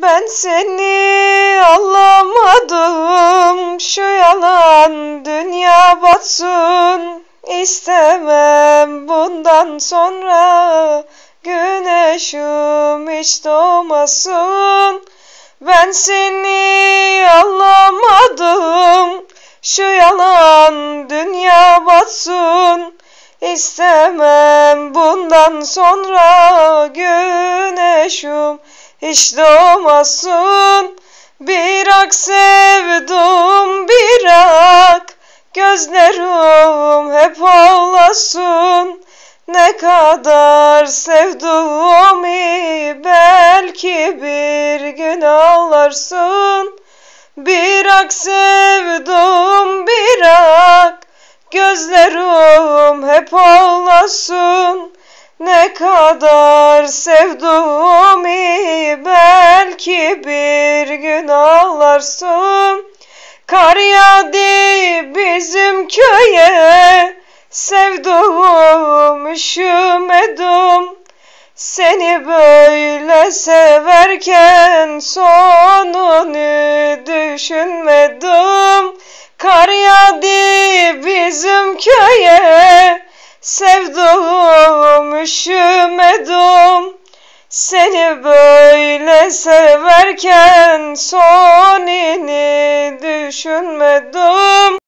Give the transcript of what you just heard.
Ben seni anlamadım. Şu yalan dünya batsın. İstemem bundan sonra. Güneşim hiç doğmasın. Ben seni anlamadım. Şu yalan dünya batsın. İstemem bundan sonra. Güneşim hiç doğmasın. Birak sevdum birak Gözlerim hep ağlasın. Ne kadar sevduğumu belki bir gün ağlarsın. Birak sevdum birak Gözlerim hep ağlasın. Ne kadar sevduğumu gün ağlarsın. Kar yağdı bizim köye Sevduğum üşümedim Seni böyle severken sonunu düşünmedim. Kar yağdı bizim köye Sevduğum üşümedim Seni böyle severken sonini düşünmedim